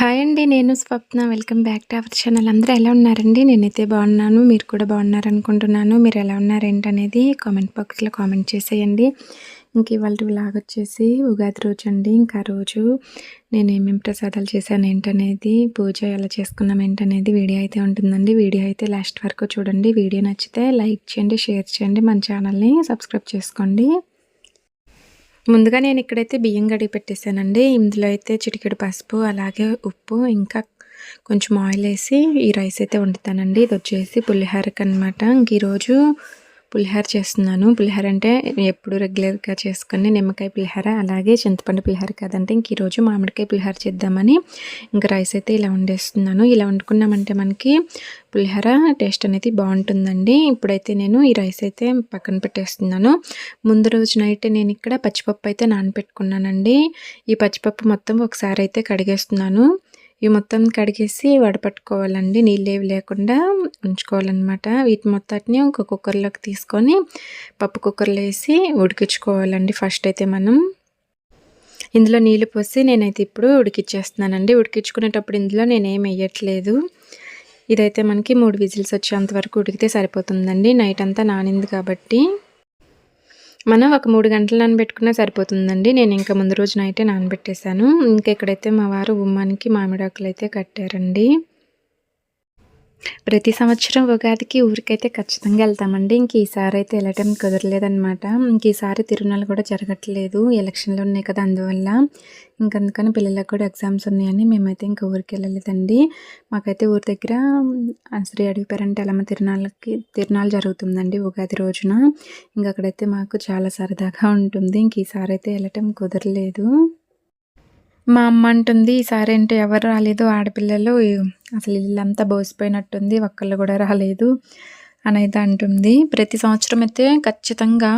Hi అండి నేను Swapna. Welcome back to our channel. అందరూ ఎలా ఉన్నారండి? నేనైతే బాగున్నాను. మీరు కూడా బాగున్నారనుకుంటున్నాను. మీరు ఎలా ఉన్నారేంటనేది కామెంట్ బాక్స్లో కామెంట్ చేసేయండి. ఇంక ఇవాళ వ్లాగ్ వచ్చేసి ఉగాది రోజు అండి ఇంకా రోజు నేను ఏమేమి ప్రసాదాలు చేశాను ఏంటనేది పూజ ఎలా చేసుకున్నాం ఏంటనేది వీడియో అయితే ఉంటుందండి. వీడియో అయితే లాస్ట్ వరకు చూడండి. వీడియో నచ్చితే లైక్ చేయండి షేర్ చేయండి. మన ఛానల్ని సబ్స్క్రైబ్ చేసుకోండి. ముందుగా నేను ఇక్కడైతే బియ్యం గడిగి పెట్టేశానండి. ఇందులో అయితే చిటికెడు పసుపు అలాగే ఉప్పు ఇంకా కొంచెం ఆయిల్ వేసి ఈ రైస్ అయితే వండుతానండి. ఇది వచ్చేసి పులిహోరకి అనమాట ఇంక ఈరోజు పులిహోర చేస్తున్నాను. పులిహోర అంటే ఎప్పుడు రెగ్యులర్గా చేసుకుని నిమ్మకాయ పులిహోర అలాగే చింతపండు పులిహార కదంటే ఇంక ఈరోజు మామిడికాయ పులిహార చేద్దామని ఇంకా రైస్ అయితే ఇలా వండేస్తున్నాను. ఇలా వండుకున్నామంటే మనకి పులిహోర టేస్ట్ అనేది బాగుంటుందండి. ఇప్పుడైతే నేను ఈ రైస్ అయితే పక్కన పెట్టేస్తున్నాను. ముందు రోజు నైట్ నేను ఇక్కడ పచ్చిపప్పు అయితే నానపెట్టుకున్నానండి ఈ పచ్చిపప్పు మొత్తం ఒకసారి అయితే కడిగేస్తున్నాను. ఇవి మొత్తం కడిగేసి వడపట్టుకోవాలండి. నీళ్ళేవి లేకుండా ఉంచుకోవాలన్నమాట. వీటి మొత్తాన్ని ఒక కుక్కర్లోకి తీసుకొని పప్పు కుక్కర్లో వేసి ఉడికించుకోవాలండి ఫస్ట్ అయితే మనం. ఇందులో నీళ్ళు పోసి నేనైతే ఇప్పుడు ఉడికిచ్చేస్తున్నానండి. ఉడికించుకునేటప్పుడు ఇందులో నేనేం వేయట్లేదు. ఇదైతే మనకి మూడు విజిల్స్ వచ్చేంత వరకు ఉడికితే సరిపోతుందండి. నైట్ అంతా నానింది కాబట్టి. మనం ఒక మూడు గంటలు నానబెట్టుకున్నా సరిపోతుందండి. నేను ఇంకా ముందు రోజు నైటే నానబెట్టేశాను. ఇంకా ఇక్కడైతే మా వారు గుమ్మానికి మామిడాకులు అయితే కట్టారండి. ప్రతి సంవత్సరం ఉగాదికి ఊరికైతే ఖచ్చితంగా వెళ్తామండి. ఇంక ఈసారి అయితే వెళ్ళటం కుదరలేదనమాట ఇంక ఈసారి తిరునాలు కూడా జరగట్లేదు. ఎలక్షన్లు ఉన్నాయి కదా అందువల్ల. ఇంకందుకని పిల్లలకు కూడా ఎగ్జామ్స్ ఉన్నాయని మేమైతే ఇంకా ఊరికి వెళ్ళలేదండి. మాకైతే ఊరి దగ్గర శ్రీ అడిగిపారంటే ఎలమ్మ తిరునాళ్ళకి తిరునాలు జరుగుతుందండి ఉగాది రోజున. ఇంక అక్కడైతే మాకు చాలా సరదాగా ఉంటుంది. ఇంక ఈసారి అయితే వెళ్ళటం కుదరలేదు. మా అమ్మ అంటుంది ఈసారి ఏంటో ఎవరు రాలేదు ఆడపిల్లలు. అసలు ఇల్లంతా బోసిపోయినట్టుంది ఒక్కళ్ళు కూడా రాలేదు. అని అయితే అంటుంది ప్రతి సంవత్సరం అయితే ఖచ్చితంగా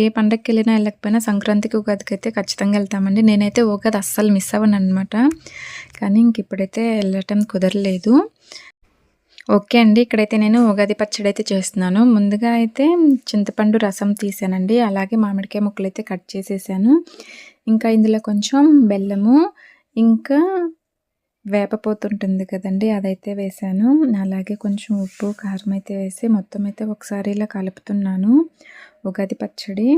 ఏ పండగకి వెళ్ళినా వెళ్ళకపోయినా సంక్రాంతికి ఉగాదికి అయితే ఖచ్చితంగా వెళ్తామండి. నేనైతే ఉగాది అస్సలు మిస్ అవ్వను అనమాట కానీ ఇంక ఇప్పుడైతే వెళ్ళటం కుదరలేదు. ఓకే అండి. ఇక్కడైతే నేను ఉగాది పచ్చడి అయితే చేస్తున్నాను. ముందుగా అయితే చింతపండు రసం తీసానండి. అలాగే మామిడికాయ ముక్కలు అయితే కట్ చేసేసాను. ఇంకా ఇందులో కొంచెం బెల్లము ఇంకా వేపపోతుంటుంది కదండి అదైతే వేసాను. అలాగే కొంచెం ఉప్పు కారం అయితే వేసి మొత్తం అయితే ఒకసారి ఇలా కలుపుతున్నాను. ఉగాది పచ్చడి.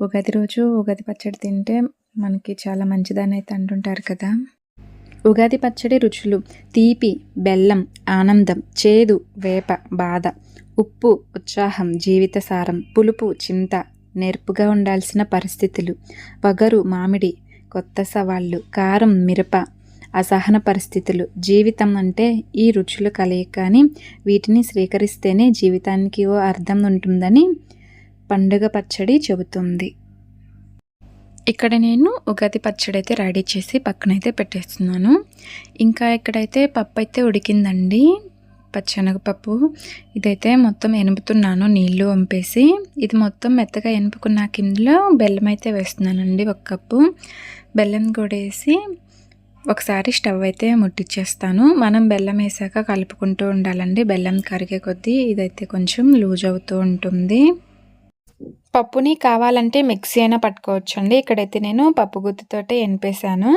ఉగాది రోజు ఉగాది పచ్చడి తింటే మనకి చాలా మంచిదని అయితే అంటుంటారు కదా. ఉగాది పచ్చడి రుచులు తీపి బెల్లం ఆనందం చేదు వేప బాధ ఉప్పు ఉత్సాహం జీవిత సారం పులుపు చింత నేర్పుగా ఉండాల్సిన పరిస్థితులు వగరు మామిడి కొత్త సవాళ్ళు కారం మిరప అసహన పరిస్థితులు. జీవితం అంటే ఈ రుచులు కలయిక వీటిని స్వీకరిస్తేనే జీవితానికి ఓ అర్థం ఉంటుందని పండుగ పచ్చడి చెబుతుంది. ఇక్కడ నేను ఉగాది పచ్చడి అయితే రెడీ చేసి పక్కనైతే పెట్టేస్తున్నాను. ఇంకా ఇక్కడైతే పప్పు అయితే ఉడికిందండి. పచ్చనగపప్పు. ఇదైతే మొత్తం ఎనుపుతున్నాను నీళ్ళు వంపేసి. ఇది మొత్తం మెత్తగా ఎనుపుకున్నాక ఇందులో బెల్లం అయితే వేస్తున్నానండి ఒక కప్పు. బెల్లం కూడా వేసి ఒకసారి స్టవ్ అయితే ముట్టించేస్తాను మనం బెల్లం వేసాక కలుపుకుంటూ ఉండాలండి. బెల్లం కరిగే కొద్దీ ఇదైతే కొంచెం లూజ్ అవుతూ ఉంటుంది. పప్పుని కావాలంటే మిక్సీ అయినా పట్టుకోవచ్చు అండి ఇక్కడైతే నేను పప్పు గుత్తితోటే ఎనిపేసాను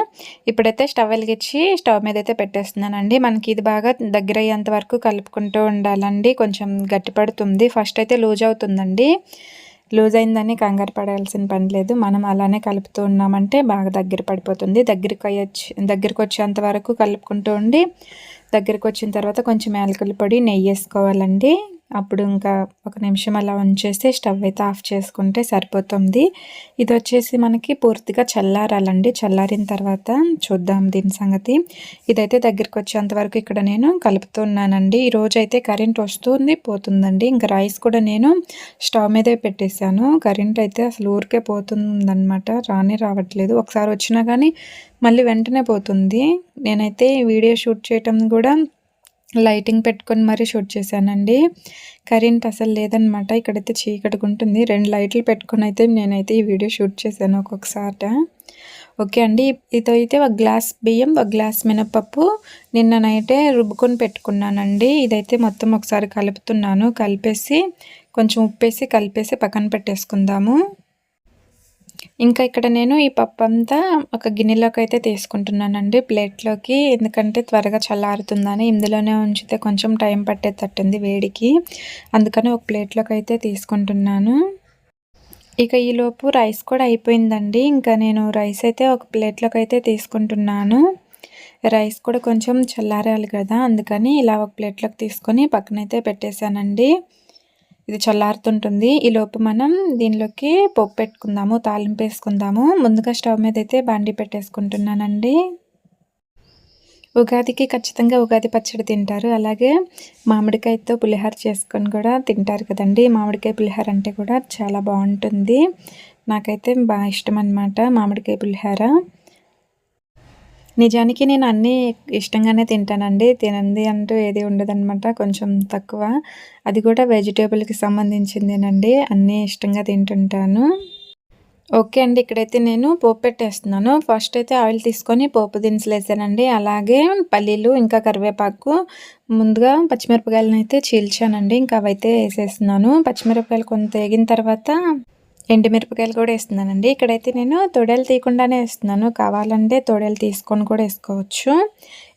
ఇప్పుడైతే స్టవ్ వెలిగించి స్టవ్ మీద అయితే పెట్టేస్తున్నానండి. మనకి ఇది బాగా దగ్గర అయ్యేంత వరకు కలుపుకుంటూ ఉండాలండి. కొంచెం గట్టిపడుతుంది ఫస్ట్ అయితే లూజ్ అవుతుందండి. లూజ్ అయిందని కంగారు పడాల్సిన పని లేదు. మనం అలానే కలుపుతూ ఉన్నామంటే బాగా దగ్గర పడిపోతుంది. దగ్గరికి అయ్యొచ్చి దగ్గరికి వచ్చేంత వరకు కలుపుకుంటూ ఉండి దగ్గరికి వచ్చిన తర్వాత కొంచెం యాలకుల పొడి నెయ్యి వేసుకోవాలండి. అప్పుడు ఇంకా ఒక నిమిషం అలా ఉంచేసి స్టవ్ అయితే ఆఫ్ చేసుకుంటే సరిపోతుంది. ఇది వచ్చేసి మనకి పూర్తిగా చల్లారాలండి. చల్లారిన తర్వాత చూద్దాం దీని సంగతి. ఇదైతే దగ్గరికి వచ్చేంత వరకు ఇక్కడ నేను కలుపుతున్నానండి ఈ రోజు అయితే కరెంట్ వస్తుంది పోతుందండి. ఇంకా రైస్ కూడా నేను స్టవ్ మీదే పెట్టేశాను. కరెంట్ అయితే అసలు ఊరికే పోతుందన్నమాట. రానే రావట్లేదు. ఒకసారి వచ్చినా కానీ మళ్ళీ వెంటనే పోతుంది. నేనైతే వీడియో షూట్ చేయటం కూడా లైటింగ్ పెట్టుకొని మరీ షూట్ చేశానండి. కరెంట్ అసలు లేదనమాట. ఇక్కడైతే చీకటిగా ఉంటుంది. రెండు లైట్లు పెట్టుకొని అయితే నేనైతే ఈ వీడియో షూట్ చేశాను ఒక్కొక్కసారి ఓకే అండి. ఇదైతే ఒక గ్లాస్ బియ్యం ఒక గ్లాస్ మినపప్పు నిన్న నైటే రుబ్బుకొని పెట్టుకున్నానండి. ఇదైతే మొత్తం ఒకసారి కలుపుతున్నాను. కలిపేసి కొంచెం ఉప్పేసి కలిపేసి పక్కన పెట్టేసుకుందాము. ఇంకా ఇక్కడ నేను ఈ పప్పు అంతా ఒక గిన్నెలోకి అయితే తీసుకుంటున్నానండి ప్లేట్లోకి. ఎందుకంటే త్వరగా చల్లారుతుందని ఇందులోనే ఉంచితే కొంచెం టైం పట్టేటట్టుంది వేడికి. అందుకని ఒక ప్లేట్లోకి అయితే తీసుకుంటున్నాను. ఇక ఈలోపు రైస్ కూడా అయిపోయిందండి. ఇంకా నేను రైస్ అయితే ఒక ప్లేట్లోకి అయితే తీసుకుంటున్నాను. రైస్ కూడా కొంచెం చల్లారాలి కదా అందుకని ఇలా ఒక ప్లేట్లోకి తీసుకొని పక్కనైతే పెట్టేశానండి. ఇది చల్లారుతుంటుంది. ఈలోపు మనం దీనిలోకి పప్పు పెట్టుకుందాము తాలింపు వేసుకుందాము. ముందుగా స్టవ్ మీద అయితే బాండి పెట్టేసుకుంటున్నానండి. ఉగాదికి ఖచ్చితంగా ఉగాది పచ్చడి తింటారు. అలాగే మామిడికాయతో పులిహోర చేసుకొని కూడా తింటారు కదండి. మామిడికాయ పులిహోర అంటే కూడా చాలా బాగుంటుంది. నాకైతే బాగా ఇష్టం అనమాట మామిడికాయ పులిహోర. నిజానికి నేను అన్నీ ఇష్టంగానే తింటానండి. తినంది అంటూ ఏది ఉండదన్నమాట కొంచెం తక్కువ. అది కూడా వెజిటేబుల్కి సంబంధించిందేనండి. అన్నీ ఇష్టంగా తింటుంటాను. ఓకే అండి ఇక్కడైతే నేను పోపు పెట్టేస్తున్నాను. ఫస్ట్ అయితే ఆయిల్ తీసుకొని పోపు దినుసులు వేసానండి అలాగే పల్లీలు ఇంకా కరివేపాకు ముందుగా పచ్చిమిరపకాయలను అయితే చీల్చానండి. ఇంకా అవైతే వేసేస్తున్నాను. పచ్చిమిరపకాయలు కొంత వేగిన తర్వాత ఎండుమిరపకాయలు కూడా వేస్తున్నానండి. ఇక్కడైతే నేను తొడలు తీయకుండానే వేస్తున్నాను. కావాలంటే తొడలు తీసుకొని కూడా వేసుకోవచ్చు.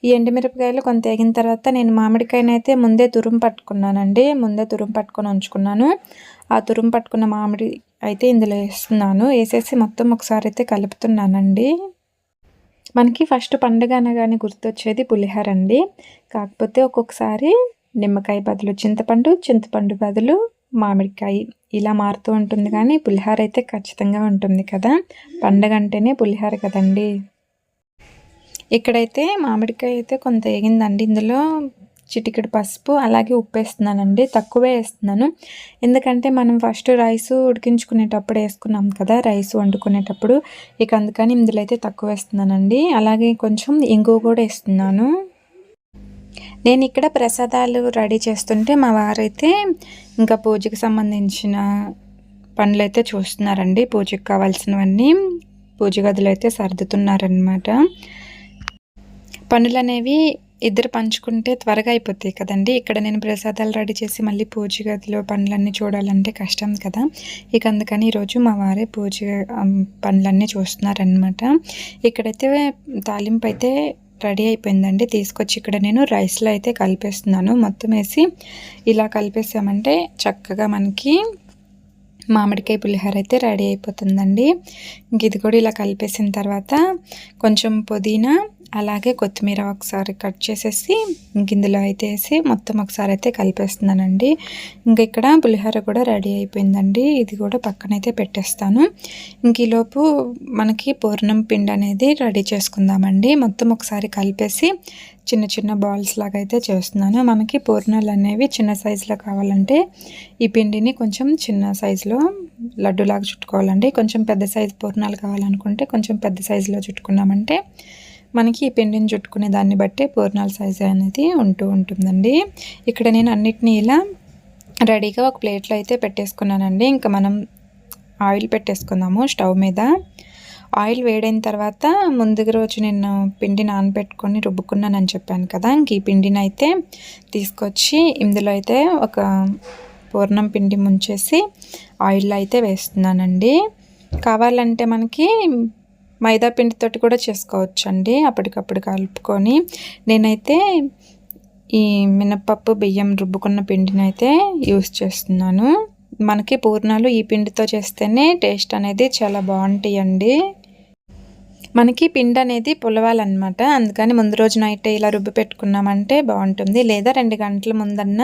ఈ ఎండుమిరపకాయలు కొంత వేగిన తర్వాత నేను మామిడికాయనైతే ముందే తురుము పట్టుకున్నానండి. ముందే తురుము పట్టుకొని ఉంచుకున్నాను. ఆ తురుము పట్టుకున్న మామిడి అయితే ఇందులో వేస్తున్నాను. వేసేసి మొత్తం ఒకసారి అయితే కలుపుతున్నానండి. మనకి ఫస్ట్ పండుగ అనగానే గుర్తొచ్చేది పులిహోర అండి. కాకపోతే ఒక్కొక్కసారి నిమ్మకాయ బదులు చింతపండు చింతపండు బదులు మామిడికాయ ఇలా మారుతూ ఉంటుంది కానీ పులిహోర అయితే ఖచ్చితంగా ఉంటుంది కదా. పండగ అంటేనే పులిహోర కదండి. ఇక్కడైతే మామిడికాయ అయితే కొంత వేగిందండి ఇందులో చిటికెడు పసుపు అలాగే ఉప్పు వేస్తున్నానండి. తక్కువే వేస్తున్నాను. ఎందుకంటే మనం ఫస్ట్ రైస్ ఉడికించుకునేటప్పుడు వేసుకున్నాం కదా రైస్ వండుకునేటప్పుడు. ఇక అందుకని ఇందులో అయితే తక్కువ వేస్తున్నానండి. అలాగే కొంచెం ఇంగువ కూడా వేస్తున్నాను. నేను ఇక్కడ ప్రసాదాలు రెడీ చేస్తుంటే మా వారైతే ఇంకా పూజకి సంబంధించిన పనులు అయితే చూస్తున్నారండి. పూజకి కావాల్సినవన్నీ పూజ గదులు అయితే సర్దుతున్నారనమాట పనులు అనేవి ఇద్దరు పంచుకుంటే త్వరగా అయిపోతాయి కదండి. ఇక్కడ నేను ప్రసాదాలు రెడీ చేసి మళ్ళీ పూజ గదిలో పనులన్నీ చూడాలంటే కష్టం కదా. ఇక అందుకని ఈరోజు మా వారే పూజ పనులన్నీ చూస్తున్నారనమాట ఇక్కడైతే తాలింపు అయితే రెడీ అయిపోయిందండి. తీసుకొచ్చి ఇక్కడ నేను రైస్లో అయితే కలిపేస్తున్నాను. మొత్తం వేసి ఇలా కలిపేసామంటే చక్కగా మనకి మామిడికాయ పులిహోర అయితే రెడీ అయిపోతుందండి. ఇంక ఇది కూడా ఇలా కలిపేసిన తర్వాత కొంచెం పుదీనా అలాగే కొత్తిమీర ఒకసారి కట్ చేసేసి ఇందులో అయితే వేసి మొత్తం ఒకసారి అయితే కలిపేస్తున్నానండి. ఇంకా ఇక్కడ పులిహోర కూడా రెడీ అయిపోయిందండి. ఇది కూడా పక్కనైతే పెట్టేస్తాను. ఇంక ఈలోపు మనకి పూర్ణం పిండి అనేది రెడీ చేసుకుందామండి. మొత్తం ఒకసారి కలిపేసి చిన్న చిన్న బాల్స్ లాగా అయితే చేస్తున్నాను. మనకి పూర్ణాలు అనేవి చిన్న సైజులో కావాలంటే ఈ పిండిని కొంచెం చిన్న సైజులో లడ్డులాగా చుట్టుకోవాలండి. కొంచెం పెద్ద సైజు పూర్ణాలు కావాలనుకుంటే కొంచెం పెద్ద సైజులో చుట్టుకున్నామంటే మనకి ఈ పిండిని చుట్టుకునే దాన్ని బట్టి పూర్ణాల సైజు అనేది ఉంటూ ఉంటుందండి. ఇక్కడ నేను అన్నిటినీ ఇలా రెడీగా ఒక ప్లేట్లో అయితే పెట్టేసుకున్నానండి. ఇంకా మనం ఆయిల్ పెట్టేసుకుందాము స్టవ్ మీద. ఆయిల్ వేడైన తర్వాత ముందుగా రోజు నేను పిండి నానబెట్టుకొని రుబ్బుకున్నానని చెప్పాను కదా. ఇంక ఈ పిండిని అయితే తీసుకొచ్చి ఇందులో అయితే ఒక పూర్ణం పిండి ముంచేసి ఆయిల్లో అయితే వేస్తున్నానండి. కావాలంటే మనకి మైదా పిండితోటి కూడా చేసుకోవచ్చు అండి అప్పటికప్పుడు కలుపుకొని నేనైతే ఈ మినప్పప్పు బియ్యం రుబ్బుకున్న పిండిని అయితే యూస్ చేస్తున్నాను. మనకి పూర్ణాలు ఈ పిండితో చేస్తేనే టేస్ట్ అనేది చాలా బాగుంటాయండి. మనకి పిండి అనేది పులవాలన్నమాట. అందుకని ముందు రోజు నైట్ ఇలా రుబ్బు పెట్టుకున్నామంటే బాగుంటుంది. లేదా రెండు గంటల ముందన్న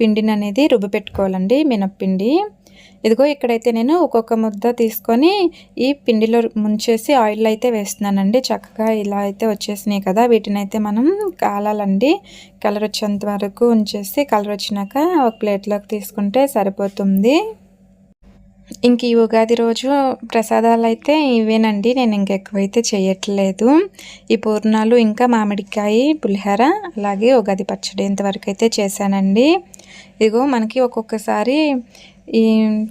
పిండిని అనేది రుబ్బు పెట్టుకోవాలండి మినప్పిండి ఇదిగో ఇక్కడైతే నేను ఒక్కొక్క ముద్ద తీసుకొని ఈ పిండిలో ముంచేసి ఆయిల్ అయితే వేస్తున్నానండి. చక్కగా ఇలా అయితే వచ్చేసినాయి కదా. వీటిని అయితే మనం కాలాలండి. కలర్ వచ్చేంత వరకు ఉంచేసి కలర్ వచ్చినాక ఒక ప్లేట్లోకి తీసుకుంటే సరిపోతుంది. ఇంక ఈ ఉగాది రోజు ప్రసాదాలు అయితే ఇవేనండి. నేను ఇంకెక్కువైతే చేయట్లేదు. ఈ పూర్ణాలు ఇంకా మామిడికాయ పులిహోర అలాగే ఉగాది పచ్చడి ఇంతవరకు అయితే చేశానండి. ఇదిగో మనకి ఒక్కొక్కసారి ఈ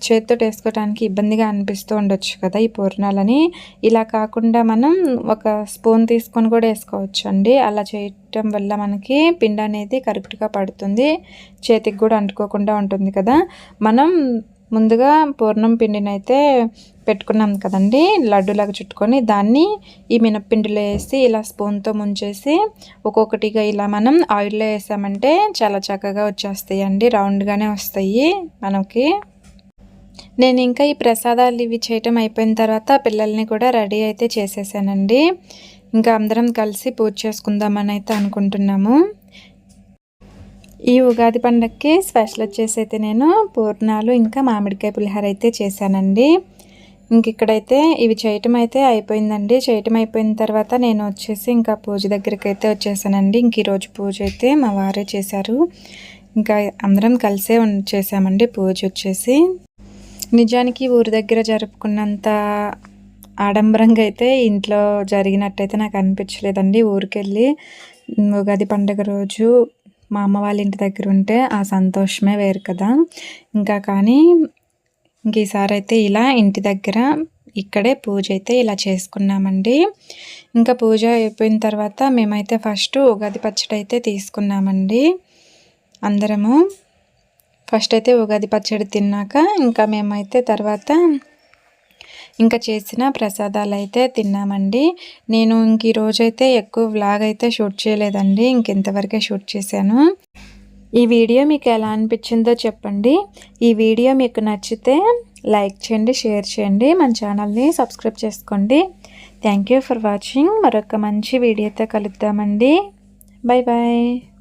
చేతితో వేసుకోవడానికి ఇబ్బందిగా అనిపిస్తూ ఉండొచ్చు కదా ఈ పూర్ణాలని. ఇలా కాకుండా మనం ఒక స్పూన్ తీసుకొని కూడా వేసుకోవచ్చు అండి అలా చేయటం వల్ల మనకి పిండి అనేది కరెక్ట్గా పడుతుంది. చేతికి కూడా అంటుకోకుండా ఉంటుంది కదా. మనం ముందుగా పూర్ణం పిండిని అయితే పెట్టుకున్నాం కదండి లడ్డూలాగా చుట్టుకొని దాన్ని ఈ మినప్పిండిలో వేసి ఇలా స్పూన్తో ముంచేసి ఒక్కొక్కటిగా ఇలా మనం ఆయిల్లో వేసామంటే చాలా చక్కగా వచ్చేస్తాయి అండి రౌండ్గానే వస్తాయి మనకి. నేను ఇంకా ఈ ప్రసాదాలు ఇవి చేయటం అయిపోయిన తర్వాత పిల్లల్ని కూడా రెడీ అయితే చేసేసానండి. ఇంకా అందరం కలిసి పూజ చేసుకుందామని అయితే అనుకుంటున్నాము. ఈ ఉగాది పండగకి స్పెషల్ వచ్చేసి అయితే నేను పూర్ణాలు ఇంకా మామిడికాయ పులిహార అయితే చేశానండి. ఇంక ఇక్కడైతే ఇవి చేయటం అయితే అయిపోయిందండి. చేయటం అయిపోయిన తర్వాత నేను వచ్చేసి ఇంకా పూజ దగ్గరికి అయితే వచ్చేసానండి. ఇంక ఈరోజు పూజ అయితే మా వారే చేశారు. ఇంకా అందరం కలిసే చేసామండి పూజ వచ్చేసి. నిజానికి ఊరి దగ్గర జరుపుకున్నంత ఆడంబరంగా అయితే ఇంట్లో జరిగినట్టయితే నాకు అనిపించలేదండి ఊరికెళ్ళి. ఉగాది పండుగ రోజు మా అమ్మ వాళ్ళ ఇంటి దగ్గర ఉంటే ఆ సంతోషమే వేరు కదా. ఇంకా కానీ ఇంక ఈసారి అయితే ఇలా ఇంటి దగ్గర ఇక్కడే పూజ అయితే ఇలా చేసుకున్నామండి. ఇంకా పూజ అయిపోయిన తర్వాత మేమైతే ఫస్ట్ ఉగాది పచ్చడి అయితే తీసుకున్నామండి. అందరము. ఫస్ట్ అయితే ఉగాది పచ్చడి తిన్నాక ఇంకా మేమైతే తర్వాత ఇంకా చేసిన ప్రసాదాలు అయితే తిన్నామండి. నేను ఇంక ఈరోజైతే ఎక్కువ వ్లాగ్ అయితే షూట్ చేయలేదండి. ఇంకెంతవరకే షూట్ చేశాను. ఈ వీడియో మీకు ఎలా అనిపించిందో చెప్పండి. ఈ వీడియో మీకు నచ్చితే లైక్ చేయండి షేర్ చేయండి. మన ఛానల్ని సబ్స్క్రైబ్ చేసుకోండి. Thank you for watching. మరొక మంచి వీడియోతో కలుద్దామండి. Bye bye